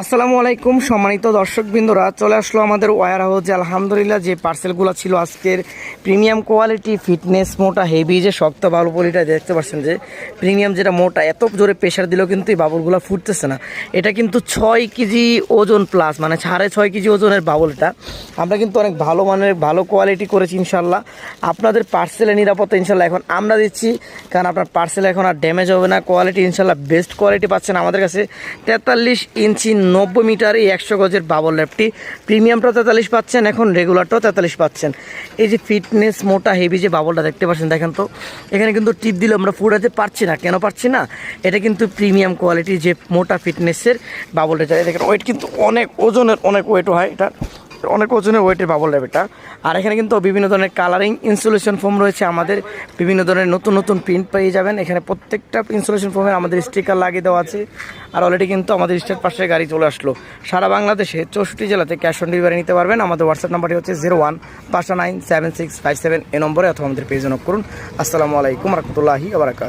আসসালামু আলাইকুম, সম্মানিত দর্শকবৃন্দরা। চলে আসলো আমাদের ওয়ার হাউসে। আলহামদুলিল্লাহ, যে পার্সেলগুলো ছিল আজকের প্রিমিয়াম কোয়ালিটি, ফিটনেস, মোটা, হেভি, যে শক্ত বাবুল পলিটা দেখতে পাচ্ছেন যে, প্রিমিয়াম যেটা মোটা, এত জোরে প্রেশার দিলেও কিন্তু এই বাবুলগুলো ফুটতেছে না। এটা কিন্তু ছয় কেজি ওজন প্লাস মানে সাড়ে ছয় কেজি ওজনের বাবুল এটা আমরা কিন্তু অনেক ভালো মানের, ভালো কোয়ালিটি করেছি ইনশাল্লাহ আপনাদের পার্সেলের নিরাপত্তা ইনশাল্লাহ এখন আমরা দিচ্ছি, কারণ আপনার পার্সেল এখন আর ড্যামেজ হবে না। কোয়ালিটি ইনশাল্লাহ বেস্ট কোয়ালিটি পাচ্ছেন আমাদের কাছে তেতাল্লিশ ইঞ্চি নব্বই মিটার এই একশো গজের বাবল ল্যাপটি প্রিমিয়ামটা তেতাল্লিশ পাচ্ছেন, এখন রেগুলারটাও তেতাল্লিশ পাচ্ছেন। এই যে ফিটনেস মোটা হেভি যে বাবলটা দেখতে পাচ্ছেন, দেখেন তো, এখানে কিন্তু টিপ দিলে আমরা ফুটাতে পারছি না। কেন পারছি না? এটা কিন্তু প্রিমিয়াম কোয়ালিটি যে মোটা ফিটনেসের বাবলটা যায় দেখেন, ওয়েট কিন্তু অনেক, ওজনের অনেক ওয়েট হয় এটা। অনেক ওজনের ওয়েটের বাবল ল্যাব এটা। আর এখানে কিন্তু বিভিন্ন ধরনের কালারিং ইনসুলেশন ফোম রয়েছে আমাদের। বিভিন্ন ধরনের নতুন নতুন প্রিন্ট পেয়ে যাবেন। এখানে প্রত্যেকটা ইনসুলেশন ফোমে আমাদের স্টিকার লাগিয়ে দেওয়া আছে। আর অলরেডি কিন্তু আমাদের স্টেট পাশে গাড়ি চলে আসলো। সারা বাংলাদেশে চৌষট্টি জেলাতে ক্যাশ অন ডেলিভারি নিতে পারবেন। আমাদের হোয়াটসঅ্যাপ নাম্বারটি হচ্ছে জিরো ওয়ান পাঁচটা nine seven six five seven এই নম্বরে অথবা আমাদের পেজে করুন। আসসালামু আলাইকুম, রহমতুল্লাহি আবরাকাত